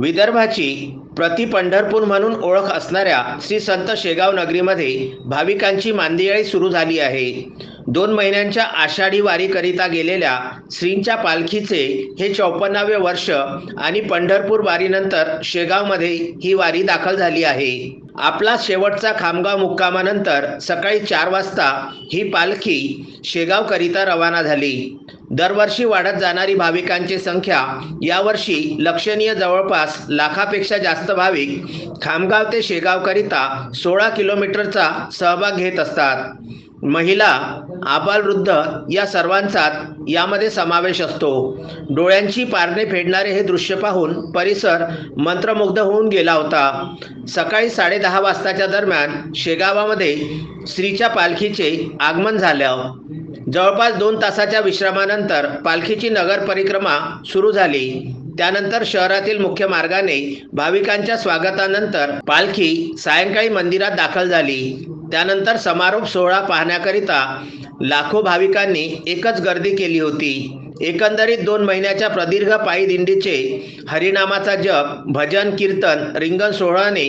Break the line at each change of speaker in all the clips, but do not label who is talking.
विदर्भाची प्रति पंढरपूर म्हणून ओळख असणाऱ्या श्री संत शेगाव नगरीमध्ये भाविकांची मांदियाळी सुरू झाली आहे. दोन महिन्यांच्या आषाढी वारीकरिता गेलेल्या श्रींच्या पालखीचे हे चौपन्नावे वर्ष आणि पंढरपूर वारीनंतर शेगावमध्ये ही वारी दाखल झाली आहे. आपला शेवटचा खामगाव मुक्कामानंतर सकाळी चार वाजता ही पालखी शेगावकरिता रवाना झाली. दरवर्षी वाढत जाणारी भाविकांची संख्या यावर्षी लक्षणीय जवळपास लाखापेक्षा जास्त भाविक खामगाव ते शेगावकरिता सोळा किलोमीटरचा सहभाग घेत असतात. महिला आबालवृद्ध या सर्वांचा यामध्ये समावेश असतो. डोळ्यांची पारणे फेडणारे हे दृश्य पाहून परिसर मंत्रमुग्ध होऊन गेला होता. सकाळी साडेदहा वाजताच्या दरम्यान शेगावामध्ये श्रीच्या पालखीचे आगमन झालं. जवळपास दोन तासाच्या विश्रामानंतर पालखीची नगर परिक्रमा सुरू झाली. त्यानंतर शहरातील मुख्य मार्गाने भाविकांच्या स्वागतानंतर पालखी सायंकाळी मंदिरात दाखल झाली. त्यानंतर समारोप सोहळा पाहण्याकरिता लाखो भाविकांनी एकच गर्दी केली होती. एकंदरीत दोन महिन्याच्या प्रदीर्घ पायी दिंडीचे हरिनामाचा जप भजन कीर्तन रिंगण सोहळाने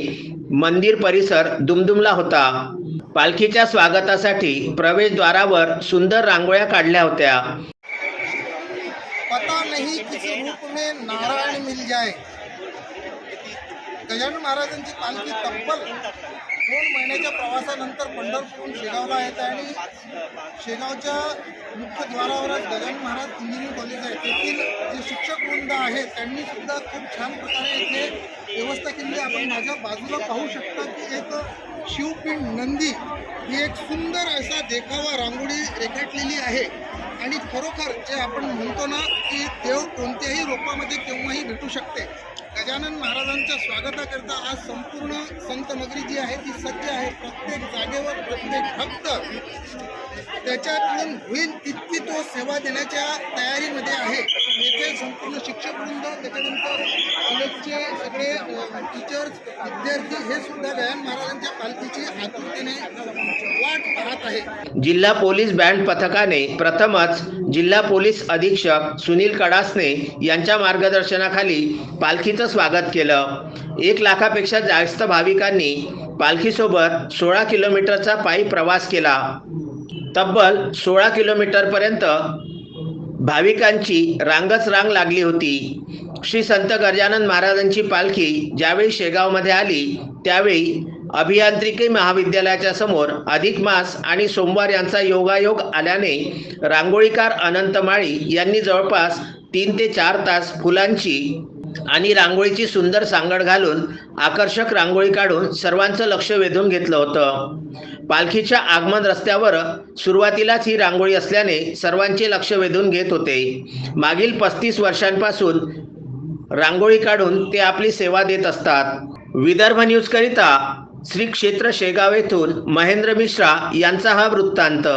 मंदिर परिसर दुमदुमला होता. पालखीच्या स्वागतासाठी प्रवेशद्वारावर सुंदर रांगोळ्या काढल्या होत्या.
पता नहीं किस रूप में नारायण मिल जाए. गजानन महाराजांची पालखी तब्बल दोन महिन्याच्या प्रवासानंतर पंढरपूरहून शेगावला येत आहे आणि शेगावच्या मुख्य द्वारावरच गजानन महाराज इंजिनिअरिंग कॉलेज आहे. तेथील जे शिक्षक वृंद आहेत त्यांनी सुद्धा खूप छान प्रकारे इथे व्यवस्था केली आपण माझ्या बाजूला पाहू शकता की एक शिवपिंड नंदी ही एक सुंदर असा देखावा रांगोळी रेखाटलेली आहे. आणि खरोखर जे आपण म्हणतो ना की देव कोणत्याही रूपामध्ये केव्हाही भेटू शकते. गजानन महाराजांच्या स्वागताकरता आज संपूर्ण संतनगरी जी आहे ती सज्ज आहे. प्रत्येक जागेवर प्रत्येक भक्त त्याच्याकडून होईल तितकी तो सेवा देण्याच्या तयारीमध्ये आहे. येथे संपूर्ण शिक्षक वृंद त्याच्यानंतर कॉलेजचे सगळे टीचर्स विद्यार्थी हे सुद्धा गजानन महाराजांच्या पालखीची आतुरतेने आहे
जिल्हा पोलीस बँड पथकाने प्रथमच जिल्हा पोलीस अधीक्षक सुनील कडासने यांच्या मार्गदर्शनाखाली पालखीचं स्वागत केलं. एक लाखापेक्षा जास्त भाविकांनी पालखीसोबत सोळा किलोमीटरचा पायी प्रवास केला. तब्बल सोळा किलोमीटरपर्यंत भाविकांची रांगच रांग लागली होती. श्री संत गजानन महाराजांची पालखी ज्यावेळी शेगावमध्ये आली त्यावेळी अभियांत्रिकी महाविद्यालयाच्या समोर अधिक मास आणि सोमवार यांचा योगायोग आल्याने रांगोळीकार अनंत माळी यांनी जवळपास तीन ते चार तास फुलांची आणि रांगोळीची सुंदर सांगड घालून आकर्षक रांगोळी काढून सर्वांचं लक्ष वेधून घेतलं होतं. पालखीच्या आगमन रस्त्यावर सुरुवातीलाच ही रांगोळी असल्याने सर्वांचे लक्ष वेधून घेत होते. मागील पस्तीस वर्षांपासून रांगोळी काढून ते आपली सेवा देत असतात. विदर्भ न्यूजकरिता श्री क्षेत्र शेगाव येथून महेंद्र मिश्रा यांचा हा वृत्तांत.